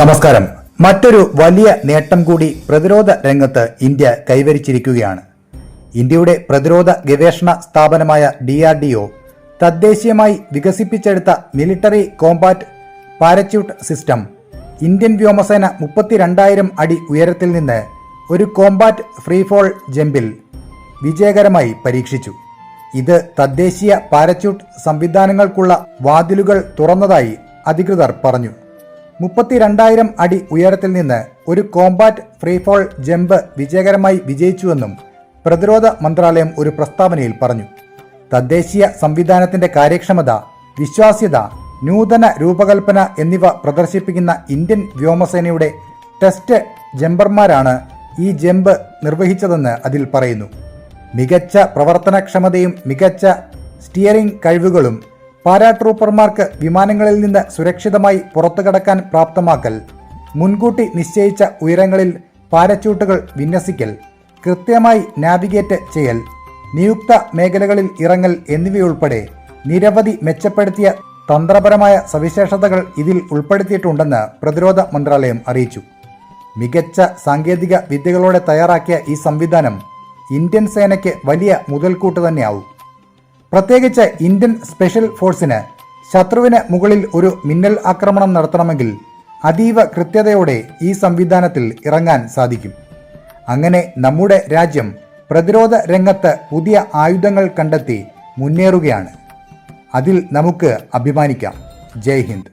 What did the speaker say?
നമസ്കാരം. മറ്റൊരു വലിയ നേട്ടം കൂടി പ്രതിരോധ രംഗത്ത് ഇന്ത്യ കൈവരിച്ചിരിക്കുകയാണ്. ഇന്ത്യയുടെ പ്രതിരോധ ഗവേഷണ സ്ഥാപനമായ ഡി ആർ ഡി ഒ തദ്ദേശീയമായി വികസിപ്പിച്ചെടുത്ത military combat parachute system Indian വ്യോമസേന മുപ്പത്തിരണ്ടായിരം അടി ഉയരത്തിൽ നിന്ന് ഒരു കോമ്പാറ്റ് ഫ്രീഫോൾ ജമ്പിൽ വിജയകരമായി പരീക്ഷിച്ചു. ഇത് തദ്ദേശീയ പാരച്യൂട്ട് സംവിധാനങ്ങൾക്കുള്ള വാതിലുകൾ തുറന്നതായി അധികൃതർ പറഞ്ഞു. മുപ്പത്തിരണ്ടായിരം അടി ഉയരത്തിൽ നിന്ന് ഒരു കോമ്പാറ്റ് ഫ്രീഫോൾ ജമ്പ് വിജയകരമായി വിജയിച്ചുവെന്നും പ്രതിരോധ മന്ത്രാലയം ഒരു പ്രസ്താവനയിൽ പറഞ്ഞു. തദ്ദേശീയ സംവിധാനത്തിന്റെ കാര്യക്ഷമത വിശ്വാസ്യത നൂതന രൂപകൽപ്പന എന്നിവ പ്രദർശിപ്പിക്കുന്ന ഇന്ത്യൻ വ്യോമസേനയുടെ ടെസ്റ്റ് ജമ്പർമാരാണ് ഈ ജമ്പ് നിർവഹിച്ചതെന്ന് അതിൽ പറയുന്നു. മികച്ച പ്രവർത്തനക്ഷമതയും മികച്ച സ്റ്റിയറിംഗ് കഴിവുകളും പാരാട്രൂപ്പർമാർക്ക് വിമാനങ്ങളിൽ നിന്ന് സുരക്ഷിതമായി പുറത്തുകടക്കാൻ പ്രാപ്തമാക്കൽ മുൻകൂട്ടി നിശ്ചയിച്ച ഉയരങ്ങളിൽ പാരച്യൂട്ടുകൾ വിന്യസിക്കൽ കൃത്യമായി നാവിഗേറ്റ് ചെയ്യൽ നിയുക്ത മേഖലകളിൽ ഇറങ്ങൽ എന്നിവയുൾപ്പെടെ നിരവധി മെച്ചപ്പെടുത്തിയ തന്ത്രപരമായ സവിശേഷതകൾ ഇതിൽ ഉൾപ്പെടുത്തിയിട്ടുണ്ടെന്ന് പ്രതിരോധ മന്ത്രാലയം അറിയിച്ചു. മികച്ച സാങ്കേതിക വിദ്യകളോടെ തയ്യാറാക്കിയ ഈ സംവിധാനം ഇന്ത്യൻ സേനയ്ക്ക് വലിയ മുതൽക്കൂട്ട് തന്നെയാവും. പ്രത്യേകിച്ച് ഇന്ത്യൻ സ്പെഷ്യൽ ഫോഴ്സിന് ശത്രുവിന് മുകളിൽ ഒരു മിന്നൽ ആക്രമണം നടത്തണമെങ്കിൽ അതീവ കൃത്യതയോടെ ഈ സംവിധാനത്തിൽ ഇറങ്ങാൻ സാധിക്കും. അങ്ങനെ നമ്മുടെ രാജ്യം പ്രതിരോധ രംഗത്ത് പുതിയ ആയുധങ്ങൾ കണ്ടെത്തി മുന്നേറുകയാണ്. അതിൽ നമുക്ക് അഭിമാനിക്കാം. ജയ് ഹിന്ദ്.